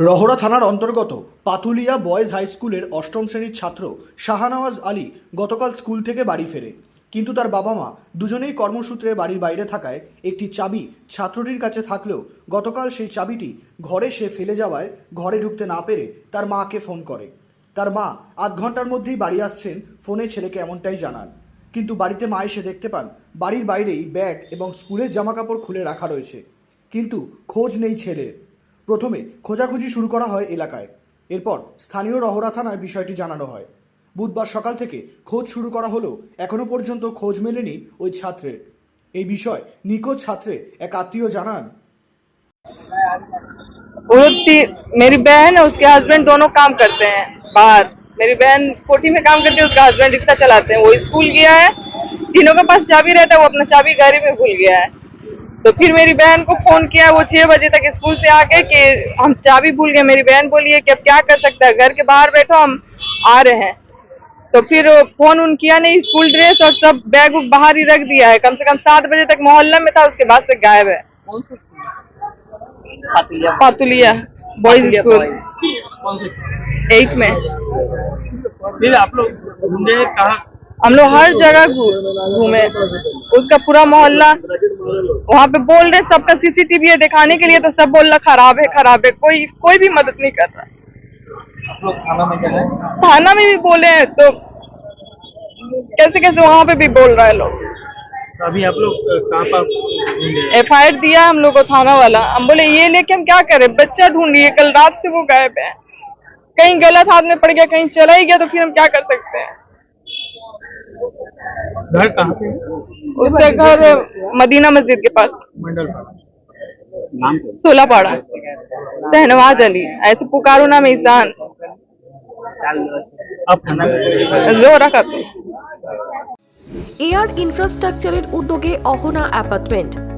রহরা থানার অন্তর্গত Patulia boys high স্কুলের অষ্টম শ্রেণির ছাত্র শাহানওয়াজ আলী গতকাল স্কুল থেকে বাড়ি ফেরে। কিন্তু তার বাবা মা দুজনেই কর্মসূত্রে বাড়ির বাইরে থাকায় একটি চাবি ছাত্রটির কাছে থাকলেও গতকাল সেই চাবিটি ঘরে সে ফেলে যাওয়ায় ঘরে ঢুকতে না পেরে তার মাকে ফোন করে। তার মা আধ ঘণ্টার মধ্যেই বাড়ি আসছেন, ফোনে ছেলেকে এমনটাই জানান। কিন্তু বাড়িতে মা এসে দেখতে পান, বাড়ির বাইরেই ব্যাগ এবং স্কুলের জামাকাপড় খুলে রাখা রয়েছে। কিন্তু খোঁজ নেই ছেলের। প্রথমে খোঁজাখুঁজি শুরু করা হয় এলাকায় এরপর স্থানীয় রহরা থানায় বিষয়টি জানানো হয় বুধবার সকাল থেকে খোঁজ শুরু করা হলেও এখনও পর্যন্ত খোঁজ মেলেনি ওই ছাত্রের এই বিষয় নিখোঁজ ছাত্রের এক আত্মীয় জানান वो ती- मेरी बहन है उसके हस्बैंड दोनों काम करते हैं बाहर मेरी बहन कोठी में काम करती है उसका हस्बैंड रिक्शा चलाते हैं वो स्कूल गया है तीनों के पास चाबी रहता है वो अपना चाबी घर ही में भूल गया है तो फिर मेरी बहन को फ़ोन किया वो छह बजे तक स्कूल से आके कि हम चाबी भूल गए। मेरी बहन बोली है कि अब क्या कर सकता है? घर के बाहर बैठो हम आ रहे हैं। तो फिर फ़ोन उन किया नहीं स्कूल ड्रेस और सब बैग वुग बाहर ही रख दिया है। कम से कम सात बजे तक मोहल्ला में था उसके बाद से गायब है। पातुलिया बॉयज़ स्कूल। एट में। आप लोग हम लोग हर जगह घूमे। उसका पूरा मोहल्ला वहाँ पे बोल रहे सबका सीसीटीवी है दिखाने के लिए तो सब बोल रहा खराब है खराब है। कोई कोई भी मदद नहीं कर रहा। थाना में थाना में भी बोले हैं तो कैसे कैसे वहाँ पे भी बोल रहा है लोग। तो अभी आप लोग कहाँ एफ़ आई आर दिया हम लोग को थाना वाला। हम बोले ये लेके हम क्या करें? बच्चा ढूंढिए कल रात से वो गायब है। कहीं गलत हाथ में पड़ गया कहीं चला ही गया तो फिर हम क्या कर सकते हैं? घर कहाँ पे उसका घर मदीना मस्जिद के पास मंडल नाम क्या सोलापाड़ा शहनवाज अली ऐसे पुकारो नाम ईशान अब थाना में जोरा खातून এয়ার ইনফ্রাস্ট্রাকচারের উদ্যোগে অহনা অ্যাপার্টমেন্ট